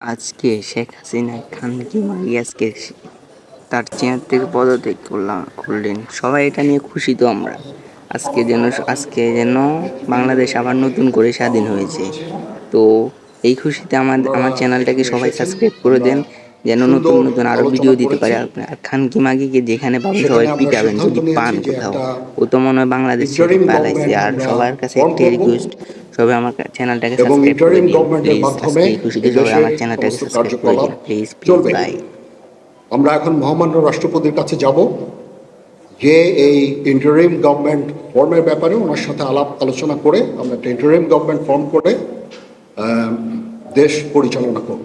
আজকে শেখ হাসিনা খানকে মারি আজকে তার চেয়ার থেকে পদত্যাগ করলাম, করলেন। সবাই এটা নিয়ে খুশি তো আমরা। আজকে যেন আজকে যেন বাংলাদেশ আবার নতুন করে স্বাধীন হয়েছে। তো এই খুশিতে আমার আমার চ্যানেলটাকে সবাই সাবস্ক্রাইব করে দেন। যেন নতুন নতুন আরও ভিডিও দিতে পারে। আপনার আর খানকি মাগিকে যেখানে পাবেন সবাই পিটাবেন যদি পান কোথাও। ও তো মনে হয় বাংলাদেশ ছেড়ে পালাইছে আর সবার কাছে একটাই রিকোয়েস্ট সবাই আমার চ্যানেলটাকে সাবস্ক্রাইব করে দিন। প্লিজ আজকে খুশিতে সবাই আমার চ্যানেলটাকে সাবস্ক্রাইব করে দিন। Please please. বাই আমরা এখন মহামান্য রাষ্ট্রপতির কাছে যাব। যে এই ইন্টারিম গভর্নমেন্ট ফর্মের ব্যাপারে ওনার সাথে আলাপ আলোচনা করে আমরা একটা ইন্টারিম গভর্নমেন্ট ফর্ম করে দেশ পরিচালনা করব।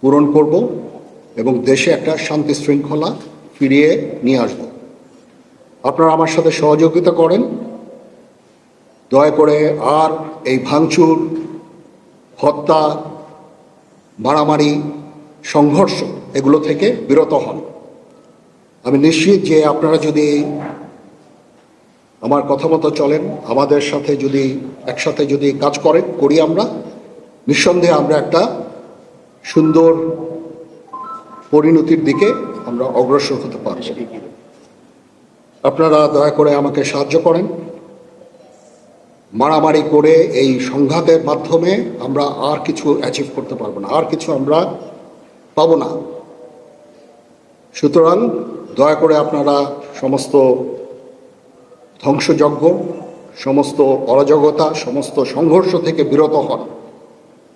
পূরণ করব এবং দেশে একটা শান্তি শৃঙ্খলা ফিরিয়ে নিয়ে আসব। আপনারা আমার সাথে সহযোগিতা করেন। দয়া করে আর এই ভাঙচুর, হত্যা, মারামারি, সংঘর্ষ এগুলো থেকে বিরত হন। আমি নিশ্চিত যে আপনারা যদি আমার কথা মতো চলেন, আমাদের সাথে যদি, একসাথে যদি কাজ করেন, করি আমরা, নিঃসন্দেহে আমরা একটা সুন্দর পরিণতির দিকে আমরা অগ্রসর হতে পারছি আপনারা দয়া করে আমাকে সাহায্য করেন। মারামারি করে এই সংঘাতের মাধ্যমে আমরা আর কিছু অ্যাচিভ করতে পারব না, আর কিছু আমরা পাবো না। সুতরাং দয়া করে আপনারা সমস্ত ধ্বংসযজ্ঞ, সমস্ত অরাজকতা, সমস্ত সংঘর্ষ থেকে বিরত হন।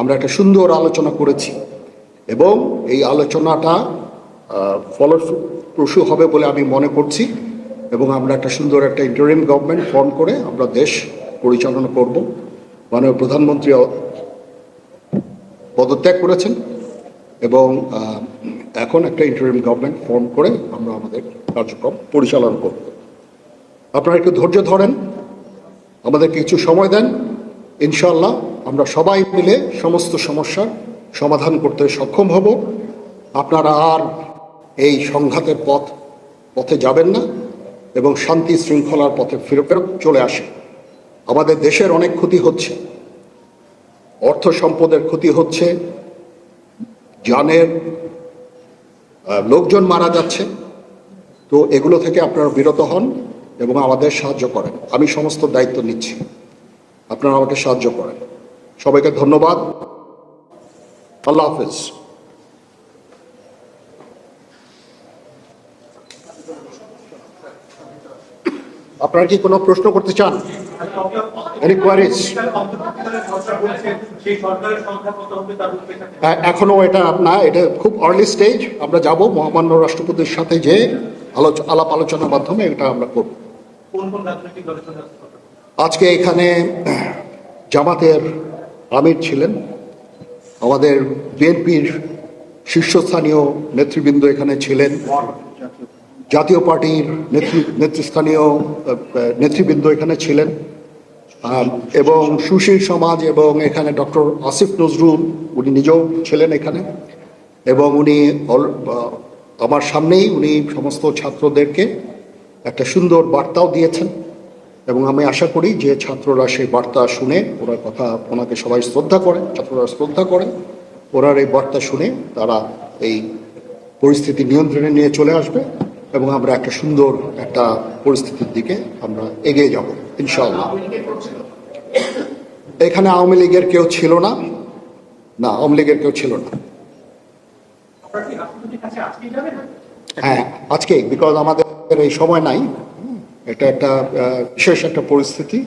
আমরা একটা সুন্দর আলোচনা করেছি এবং এই আলোচনাটা ফলপ্রসূ হবে বলে আমি মনে করছি এবং আমরা একটা সুন্দর একটা ইন্টারিম গভর্নমেন্ট ফর্ম করে আমরা দেশ পরিচালনা করব। মাননীয় প্রধানমন্ত্রী পদত্যাগ করেছেন এবং এখন একটা ইন্টারিম গভর্নমেন্ট ফর্ম করে আমরা আমাদের কার্যক্রম পরিচালনা করব। আপনারা একটু ধৈর্য ধরেন, আমাদের কিছু সময় দেন ইনশাল্লাহ আমরা সবাই মিলে সমস্ত সমস্যার সমাধান করতে সক্ষম হব। আপনারা আর এই সংঘাতের পথ পথে যাবেন না এবং শান্তি শৃঙ্খলার পথে ফিরে ফেরত চলে আসে আমাদের দেশের অনেক ক্ষতি হচ্ছে। অর্থ সম্পদের ক্ষতি হচ্ছে। আহ, লোকজন মারা যাচ্ছে। তো এগুলো থেকে আপনারা বিরত হন এবং আমাদের সাহায্য করেন। আমি সমস্ত দায়িত্ব নিচ্ছি। আপনারা আমাকে সাহায্য করেন। সবাইকে ধন্যবাদ। আল্লাহ হাফেজ। আপনারা কি কোনো প্রশ্ন করতে চান? এনি কোয়ারিজ সেই সরকারের সংখ্যা কত হবে তার উপরে থাকে। এ- এখনও এটা না এটা খুব আর্লি স্টেজ আমরা যাব মহামান্য রাষ্ট্রপতির সাথে যে আলাপ আলোচনার মাধ্যমে এটা আমরা করব? আজকে এখানে জামাতের আমির ছিলেন। আমাদের বিএনপির শীর্ষস্থানীয় নেতৃবৃন্দ এখানে ছিলেন। জাতীয় পার্টির নেতৃ, নেতৃস্থানীয় নেতৃবৃন্দ এখানে ছিলেন। এবং সুশীল সমাজ এবং এখানে ডক্টর আসিফ নজরুল, উনি নিজেও ছিলেন এখানে। এবং উনি আমার সামনেই উনি সমস্ত ছাত্রদেরকে একটা সুন্দর বার্তাও দিয়েছেন। এবং আমি আশা করি যে ছাত্ররা সেই বার্তা শুনে ওনার কথা ওনাকে সবাই শ্রদ্ধা করে ছাত্ররা শ্রদ্ধা করে ওনার এই বার্তা শুনে তারা এই পরিস্থিতি নিয়ন্ত্রণে নিয়ে চলে আসবে এবং আমরা একটা সুন্দর একটা পরিস্থিতির দিকে আমরা এগিয়ে যাব ইনশাআল্লাহ। এখানে আওয়ামী লীগের কেউ ছিল না? না আওয়ামী লীগের কেউ ছিল না। হ্যাঁ আজকে বিকজ আমাদের এই সময় নাই। এটা একটা বিশেষ একটা পরিস্থিতি।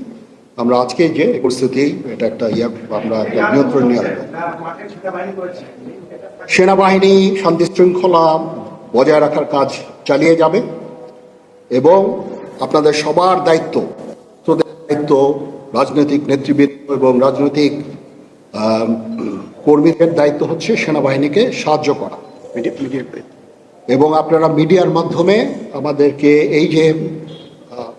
আমরা আজকে যে পরিস্থিতি এটা একটা ইয়া আমরা একটা নিয়ন্ত্রণ নিয়ে আসব। সেনাবাহিনী শান্তি শৃঙ্খলা বজায় রাখার কাজ চালিয়ে যাবে এবং আপনাদের সবার দায়িত্ব দায়িত্ব রাজনৈতিক নেতৃবৃন্দ এবং রাজনৈতিক কর্মীদের দায়িত্ব হচ্ছে সেনাবাহিনীকে সাহায্য করা। এবং আপনারা মিডিয়ার মাধ্যমে আমাদেরকে এই যে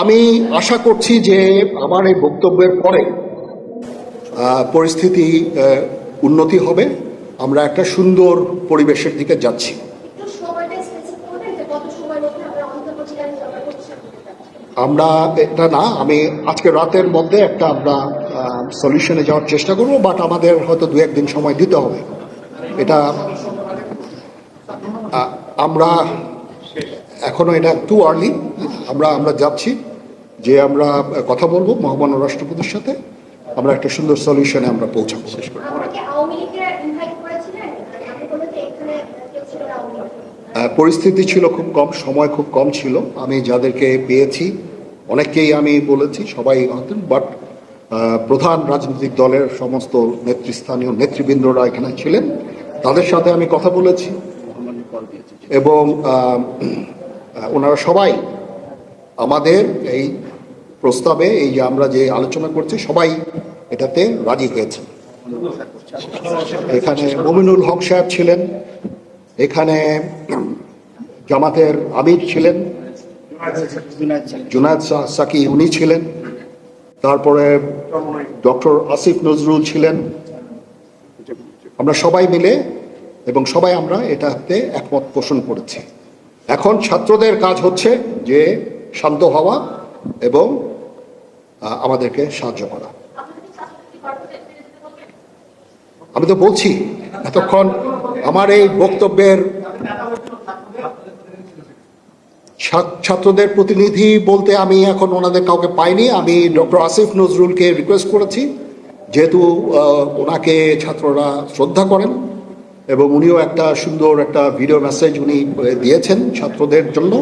আমি আশা করছি যে আমার এই বক্তব্যের পরে পরিস্থিতি উন্নতি হবে। আমরা একটা সুন্দর পরিবেশের দিকে যাচ্ছি। আমরা, এটা না, আমি আজকে রাতের মধ্যে একটা আমরা সলিউশনে যাওয়ার চেষ্টা করব বাট আমাদের হয়তো দু একদিন সময় দিতে হবে। এটা আমরা এখনও এটা টু আর্লি আমরা আমরা যাচ্ছি যে আমরা কথা বলব মহামান্য রাষ্ট্রপতির সাথে। আমরা একটা সুন্দর সলিউশনে আমরা পৌঁছাবো। শেষ পরিস্থিতি ছিল খুব কম সময় খুব কম ছিল। আমি যাদেরকে পেয়েছি অনেককেই আমি বলেছি সবাই হতেন বাট প্রধান রাজনৈতিক দলের সমস্ত নেতৃস্থানীয় নেতৃবৃন্দরা এখানে ছিলেন। তাদের সাথে আমি কথা বলেছি। এবং ওনারা সবাই আমাদের এই প্রস্তাবে, এই যে আমরা যে আলোচনা করছি, সবাই এটাতে রাজি হয়েছে। এখানে মমিনুল হক সাহেব ছিলেন, এখানে জামাতের আমির ছিলেন, জুনায়দ সাকি উনি ছিলেন, তারপরে ডক্টর আসিফ নজরুল ছিলেন। আমরা সবাই মিলে এবং সবাই আমরা এটাতে একমত পোষণ করেছি। এখন ছাত্রদের কাজ হচ্ছে যে শান্ত হওয়া এবং আমাদেরকে সাহায্য করা। আমি তো বলছি, এতক্ষণ আমার এই বক্তব্যের ছাত্রদের প্রতিনিধি বলতে আমি এখন ওনাদের কাউকে পাইনি। আমি ডক্টর আসিফ নজরুলকে রিকোয়েস্ট করেছি। যেহেতু ওনাকে ছাত্ররা শ্রদ্ধা করেন এবং উনিও একটা সুন্দর একটা ভিডিও মেসেজ উনি দিয়েছেন ছাত্রদের জন্য।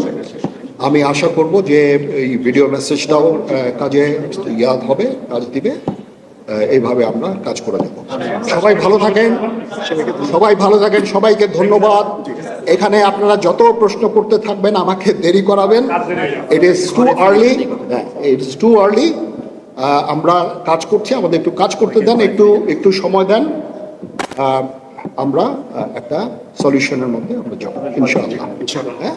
আমি আশা করব যে এই ভিডিও মেসেজটাও কাজে ইয়াদ হবে, কাজ দিবে। এইভাবে আমরা কাজ করে দেব সবাই ভালো থাকেন। সবাই ভালো থাকেন। সবাইকে ধন্যবাদ। এখানে আপনারা যত প্রশ্ন করতে থাকবেন, আমাকে দেরি করাবেন। It is too early it is too early আমরা কাজ করছি। আমাদের একটু কাজ করতে দেন, একটু একটু সময় দেন। আমরা একটা সলিউশনের মধ্যে আমরা যাব, ইনশাআল্লাহ। হ্যাঁ?